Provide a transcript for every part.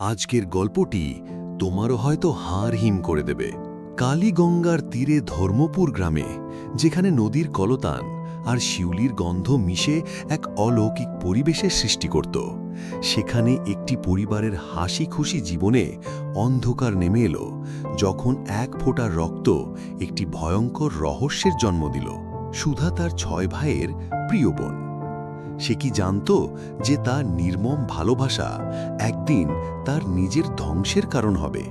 আজকের গল্পটি তোমারও হয়তো হাড় হিম করে দেবে। কালীগঙ্গার তীরে ধর্মপুর গ্রামে, যেখানে নদীর কলতান আর শিউলির গন্ধ মিশে এক অলৌকিক পরিবেশের সৃষ্টি করত। সেখানে একটি পরিবারের হাসি খুশি জীবনে অন্ধকার নেমে এলো, যখন এক ফোঁটা রক্ত একটি ভয়ঙ্কর রহস্যের জন্ম দিল। সুধা তার ছয় ভাইয়ের প্রিয় বোন। সে কি জানত যে তার নির্মম ভালোবাসা একদিন তার নিজের ধ্বংসের কারণ হবে?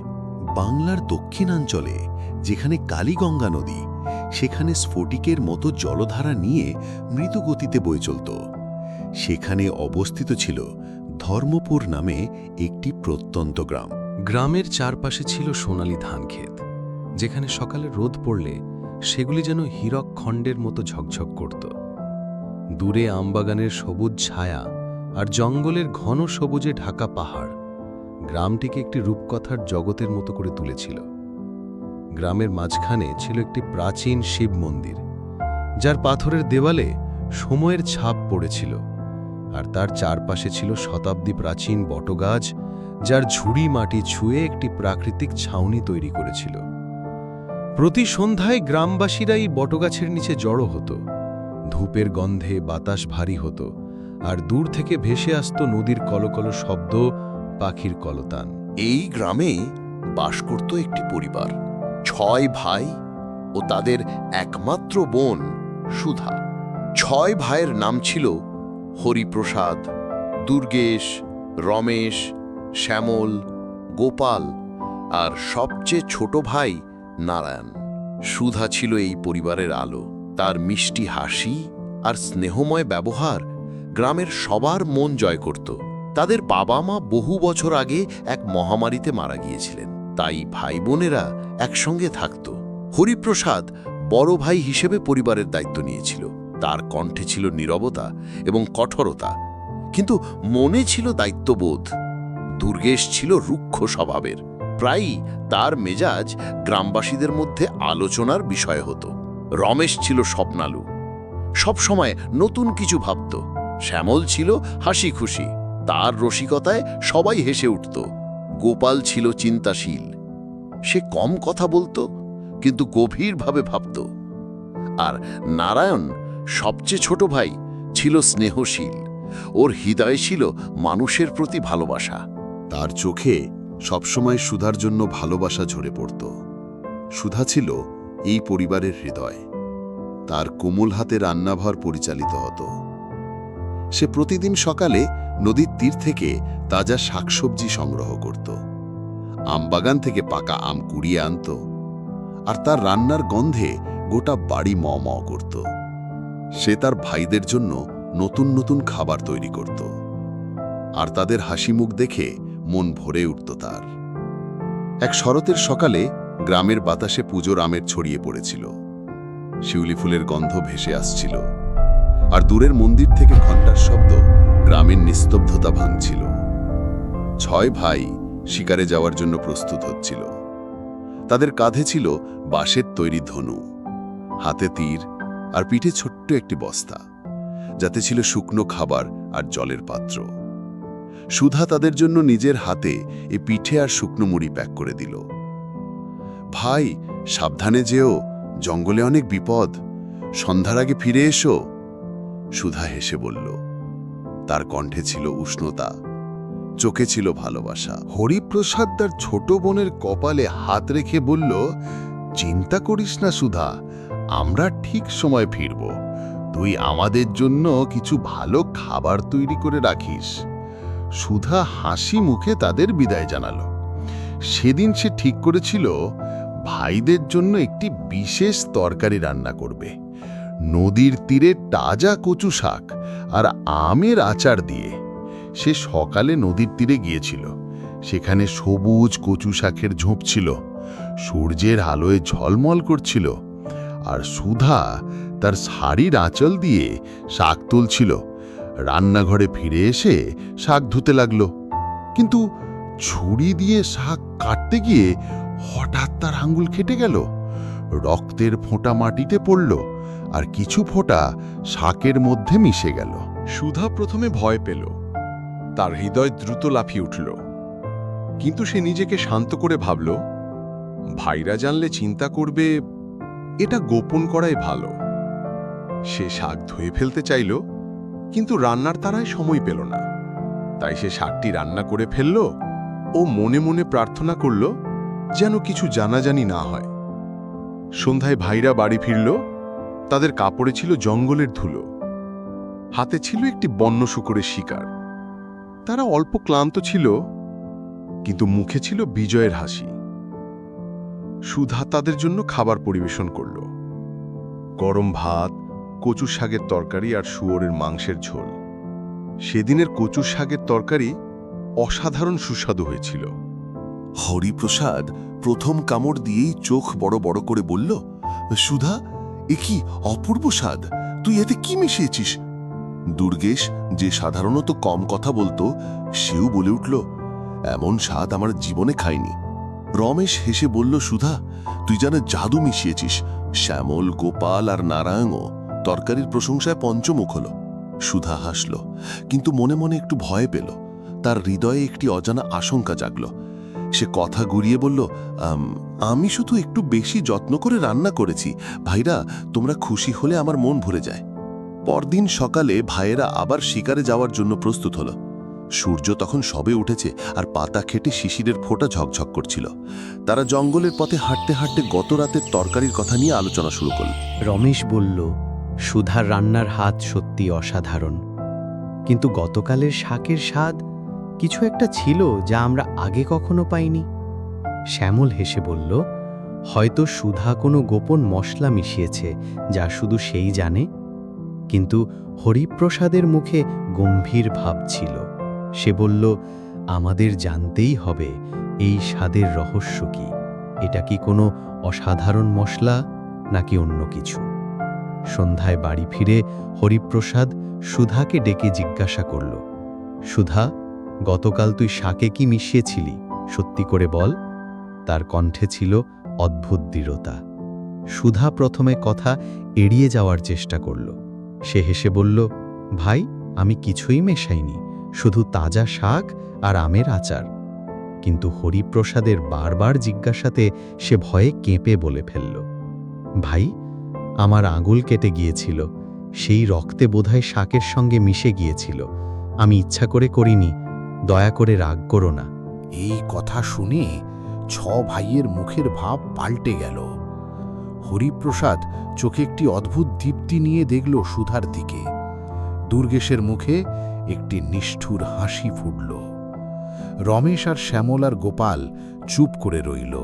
বাংলার দক্ষিণাঞ্চলে, যেখানে কালীগঙ্গা নদী, সেখানে স্ফটিকের মতো জলধারা নিয়ে মৃত গতিতে বয়ে চলত। সেখানে অবস্থিত ছিল ধর্মপুর নামে একটি প্রত্যন্ত গ্রাম। গ্রামের চারপাশে ছিল সোনালি ধানক্ষেত, যেখানে সকালে রোদ পড়লে সেগুলি যেন হীরক খণ্ডের মতো ঝকঝক করত। দূরে আমবাগানের সবুজ ছায়া আর জঙ্গলের ঘন সবুজে ঢাকা পাহাড়। গ্রামটিকে একটি রূপকথার জগতের মতো করে তুলেছিল। গ্রামের মাঝখানে ছিল একটি প্রাচীন শিব মন্দির, যার পাথরের দেওয়ালে সময়ের ছাপ পড়েছিল আর তার চারপাশে ছিল শতাব্দী প্রাচীন বটগাছ, যার ঝুড়ি মাটি ছুঁয়ে একটি প্রাকৃতিক ছাউনি তৈরি করেছিল। প্রতি সন্ধ্যায় গ্রামবাসীরা এই বটগাছের নিচে জড়ো হতো। ধূপের গন্ধে বাতাস ভারী হতো, আর দূর থেকে ভেসে আসত নদীর কলকল শব্দ, পাখির কলতান। এই গ্রামে বাস করত একটি পরিবার, ছয় ভাই ও তাদের একমাত্র বোন সুধা। ছয় ভাইয়ের নাম ছিল হরিপ্রসাদ, দুর্গেশ, রমেশ, শ্যামল, গোপাল আর সবচেয়ে ছোট ভাই নারায়ণ। সুধা ছিল এই পরিবারের আলো। তার মিষ্টি হাসি আর স্নেহময় ব্যবহার গ্রামের সবার মন জয় করত। তাদের বাবা মা বহু বছর আগে এক মহামারীতে মারা গিয়েছিলেন। তাই ভাই বোনেরা একসঙ্গে থাকত। হরিপ্রসাদ বড় ভাই হিসেবে পরিবারের দায়িত্ব নিয়েছিল। তার কণ্ঠে ছিল নীরবতা এবং কঠোরতা। কিন্তু মনে ছিল দায়িত্ববোধ। দুর্গেশ ছিল রুক্ষ স্বভাবের। প্রায়ই তার মেজাজ গ্রামবাসীদের মধ্যে আলোচনার বিষয় হতো। রমেশ ছিল স্বপ্নালু। সবসময় নতুন কিছু ভাবত। শ্যামল ছিল হাসি খুশি তার রসিকতায় সবাই হেসে উঠত। গোপাল ছিল চিন্তাশীল। সে কম কথা বলতো, কিন্তু গভীরভাবে ভাবত। আর নারায়ণ সবচেয়ে ছোট ভাই ছিল স্নেহশীল। ওর হৃদয়ে ছিল মানুষের প্রতি ভালোবাসা। তার চোখে সবসময় সুধার জন্য ভালোবাসা ঝরে পড়ত। সুধা ছিল এই পরিবারের হৃদয়। তার কোমল হাতে রান্নাঘর পরিচালিত হতো। সে প্রতিদিন সকালে নদীর তীর থেকে তাজা শাকসবজি সংগ্রহ করত। আমবাগান থেকে পাকা আম কুড়িয়ে আনত। আর তার রান্নার গন্ধে গোটা বাড়ি ম ম করত। সে তার ভাইদের জন্য নতুন নতুন খাবার তৈরি করত। আর তাদের হাসি মুখ দেখে মন ভরে উঠত তার। এক শরতের সকালে গ্রামের বাতাসে পুজোর আমের ছড়িয়ে পড়েছিল। শিউলি ফুলের গন্ধ ভেসে আসছিল। আর দূরের মন্দির থেকে ঘণ্টার শব্দ গ্রামের নিস্তব্ধতা ভাঙছিল। ছয় ভাই শিকারে যাওয়ার জন্য প্রস্তুত হচ্ছিল। তাদের কাঁধে ছিল বাঁশের তৈরি ধনু, হাতে তীর আর পিঠে ছোট্ট একটি বস্তা, যাতে ছিল শুকনো খাবার আর জলের পাত্র। সুধা তাদের জন্য নিজের হাতে এ পিঠে আর শুকনো মুড়ি প্যাক করে দিল। ভাই, সাবধানে যেও, জঙ্গলে অনেক বিপদ। সন্ধ্যার আগে ফিরে এসো। সুধা হেসে বলল, তার কণ্ঠে ছিল উষ্ণতা, চোখে ছিল ভালোবাসা। হরিপ্রসাদ তার ছোট বোনের কপালে হাত রেখে বলল, চিন্তা করিস না সুধা, আমরা ঠিক সময় ফিরব। তুই আমাদের জন্য কিছু ভালো খাবার তৈরি করে রাখিস। সুধা হাসি মুখে তাদের বিদায় জানালো। সেদিন সে ঠিক করেছিল ভাইদের জন্য একটি বিশেষ তরকারি রান্না করবে। নদীর তীরে তাজা কচু শাক আর আমের আচার দিয়ে। সে সকালে নদীর তীরে গিয়েছিল। সেখানে সবুজ কচু শাকের ঝোপ ছিল। সূর্যের আলোয় ঝলমল করছিল। আর সুধা তার শাড়ির আঁচল দিয়ে শাক তুলছিল। রান্নাঘরে ফিরে এসে শাক ধুতে লাগল। কিন্তু ছুরি দিয়ে শাক কাটতে গিয়ে হঠাৎ তার আঙ্গুল খেটে গেল, রক্তের ফোঁটা মাটিতে পড়ল, আর কিছু ফোঁটা শাকের মধ্যে মিশে গেল। সুধা প্রথমে ভয় পেল। তার হৃদয় দ্রুত লাফিয়ে উঠল। কিন্তু সে নিজেকে শান্ত করে ভাবল, ভাইরা জানলে চিন্তা করবে, এটা গোপন করাই ভালো। সে শাক ধুয়ে ফেলতে চাইল, কিন্তু রান্নার তারায় সময় পেল না। তাই সে শাকটি রান্না করে ফেলল ও মনে মনে প্রার্থনা করল যেন কিছু জানাজানি না হয়। সন্ধ্যায় ভাইরা বাড়ি ফিরল, তাদের কাপড়ে ছিল জঙ্গলের ধুলো। হাতে ছিল একটি বন্য শুকরের শিকার। তারা অল্প ক্লান্ত ছিল, কিন্তু মুখে ছিল বিজয়ের হাসি। সুধা তাদের জন্য খাবার পরিবেশন করল। গরম ভাত কচু শাকের তরকারি আর শুয়োরের মাংসের ঝোল। সেদিনের কচু শাকের তরকারি অসাধারণ সুস্বাদু হয়েছিল। হরিপ্রসাদ প্রথম কামড় দিয়েই চোখ বড় বড় করে বলল, সুধা, এ কি অপূর্ব স্বাদ। তুই এতে কি মিশিয়েছিস? দুর্গেশ যে সাধারণত কম কথা বলতো, সেও বলে উঠল, এমন স্বাদ আমার জীবনে খাইনি। রমেশ হেসে বলল, সুধা, তুই যেন জাদু মিশিয়েছিস, শ্যামল, গোপাল আর নারায়ণও। তরকারির প্রশংসায় পঞ্চমুখ হল। সুধা হাসল, কিন্তু মনে মনে একটু ভয় পেল। তার হৃদয়ে একটি অজানা আশঙ্কা জাগল। সে কথা ঘুরিয়ে বলল, আমি শুধু একটু বেশি যত্ন করে রান্না করেছি। ভাইরা, তোমরা খুশি হলে আমার মন ভরে যায়। পরদিন সকালে ভাইয়েরা আবার শিকারে যাওয়ার জন্য প্রস্তুত হল। সূর্য তখন সবে উঠেছে আর পাতা খেটে শিশিরের ফোঁটা ঝকঝক করছিল। তারা জঙ্গলের পথে হাঁটতে হাঁটতে গত রাতের তরকারির কথা নিয়ে আলোচনা শুরু করল। রমেশ বলল, সুধার রান্নার হাত সত্যি অসাধারণ। কিন্তু গতকালের শাকের স্বাদ কিছু একটা ছিল যা আমরা আগে কখনো পাইনি। শ্যামল হেসে বলল, হয়তো সুধা কোনো গোপন মশলা মিশিয়েছে যা শুধু সেই জানে? কিন্তু হরিপ্রসাদের মুখে গম্ভীর ভাব ছিল। সে বলল, আমাদের জানতেই হবে এই স্বাদের রহস্য কি। এটা কি কোনো অসাধারণ মশলা নাকি অন্য কিছু? সন্ধ্যায় বাড়ি ফিরে হরিপ্রসাদ সুধাকে ডেকে জিজ্ঞাসা করল, সুধা গতকাল তুই শাকে কি মিশিয়েছিলি? সত্যি করে বল। তার কণ্ঠে ছিল অদ্ভুত দৃঢ়তা। সুধা প্রথমে কথা এড়িয়ে যাওয়ার চেষ্টা করল। সে হেসে বলল, ভাই, আমি কিছুই মেশাইনি, শুধু তাজা শাক আর আমের আচার। কিন্তু হরিপ্রসাদের বারবার জিজ্ঞাসাতে সে ভয়ে কেঁপে বলে ফেলল, ভাই, আমার আঙুল কেটে গিয়েছিল, সেই রক্তে বোধহয় শাকের সঙ্গে মিশে গিয়েছিল। আমি ইচ্ছা করে করিনি দয়া করে রাগ করো না। এই কথা শুনে ছ ভাইয়ের মুখের ভাব পাল্টে গেল। হরিপ্রসাদ চোখে একটি অদ্ভুত দীপ্তি নিয়ে দেখল সুধার দিকে। দুর্গেশের মুখে একটি নিষ্ঠুর হাসি ফুটল। রমেশ আর শ্যামল আর গোপাল চুপ করে রইল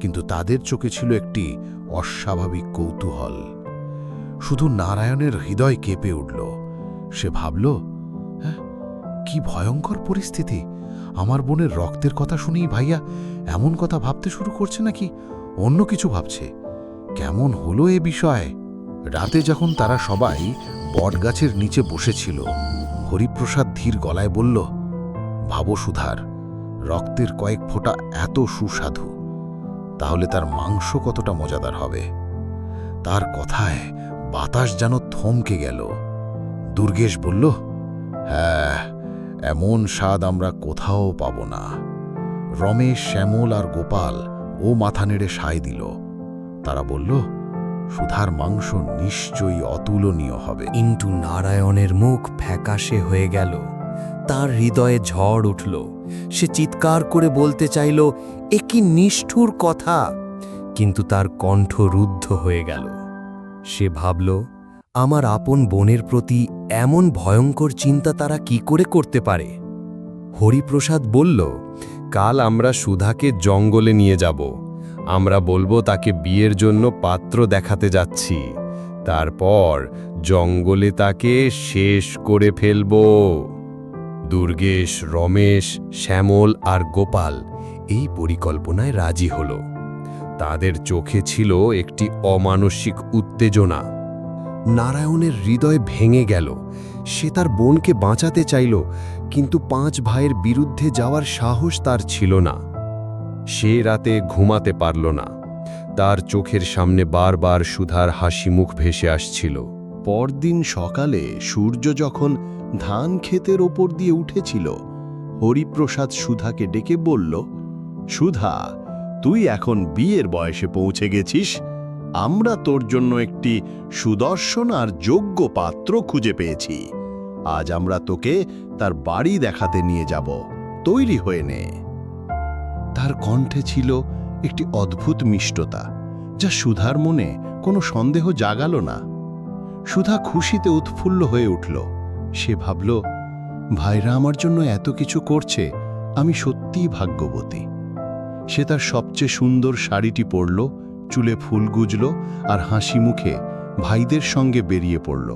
কিন্তু তাদের চোখে ছিল একটি অস্বাভাবিক কৌতূহল। শুধু নারায়ণের হৃদয় কেঁপে উঠল। সে ভাবল "হ্যাঁ, কি ভয়ঙ্কর পরিস্থিতি। আমার বোনের রক্তের কথা শুনেই ভাইয়া এমন কথা ভাবতে শুরু করছে নাকি? অন্য কিছু ভাবছে। কেমন হলো এ বিষয়? রাতে যখন তারা সবাই বটগাছের নিচে বসেছিল, হরিপ্রসাদ ধীর গলায় বলল, ভাবো সুধার, রক্তের কয়েক ফোঁটা এত সুস্বাদু, তাহলে তার মাংস কতটা মজাদার হবে। তার কথায় বাতাস যেন থমকে গেল। দুর্গেশ বলল হ্যাঁ এমন স্বাদ আমরা কোথাও পাব না। রমেশ, শ্যামল আর গোপাল ও মাথা নেড়ে সায় দিল। তারা বলল, সুধার মাংস নিশ্চয়ই অতুলনীয় হবে। ইন্টু নারায়ণের মুখ ফ্যাকাশে হয়ে গেল। তার হৃদয়ে ঝড় উঠল। সে চিৎকার করে বলতে চাইল, এ কি নিষ্ঠুর কথা? কিন্তু তার কণ্ঠ রুদ্ধ হয়ে গেল। সে ভাবল আমার আপন বোনের প্রতি এমন ভয়ঙ্কর চিন্তা তারা কি করে করতে পারে? হরিপ্রসাদ বলল, কাল আমরা সুধাকে জঙ্গলে নিয়ে যাব। আমরা বলব তাকে বিয়ের জন্য পাত্র দেখাতে যাচ্ছি। তারপর জঙ্গলে তাকে শেষ করে ফেলব। দুর্গেশ, রমেশ, শ্যামল আর গোপাল এই পরিকল্পনায় রাজি হল। তাদের চোখে ছিল একটি অমানসিক উত্তেজনা। নারায়ণের হৃদয় ভেঙে গেল। সে তার বোনকে বাঁচাতে চাইল, কিন্তু পাঁচ ভাইয়ের বিরুদ্ধে যাওয়ার সাহস তার ছিল না। সে রাতে ঘুমাতে পারল না। তার চোখের সামনে বারবার সুধার হাসি মুখ ভেসে আসছিল। পরদিন সকালে সূর্য যখন ধান ক্ষেতের ওপর দিয়ে উঠেছিল, হরিপ্রসাদ সুধাকে ডেকে বলল, সুধা, তুই এখন বিয়ের বয়সে পৌঁছে গেছিস? আমরা তোর জন্য একটি সুদর্শন আর যোগ্য পাত্র খুঁজে পেয়েছি। আজ আমরা তোকে তার বাড়ি দেখাতে নিয়ে যাব। তৈরি হয়ে নে। তার কণ্ঠে ছিল একটি অদ্ভুত মিষ্টতা, যা সুধার মনে কোনো সন্দেহ জাগালো না। সুধা খুশিতে উৎফুল্ল হয়ে উঠল। সে ভাবল, ভাইরা আমার জন্য এত কিছু করছে, আমি সত্যিই ভাগ্যবতী। সে তার সবচেয়ে সুন্দর শাড়িটি পরল চুলে ফুল গুজল আর হাসি মুখে ভাইদের সঙ্গে বেরিয়ে পড়ল।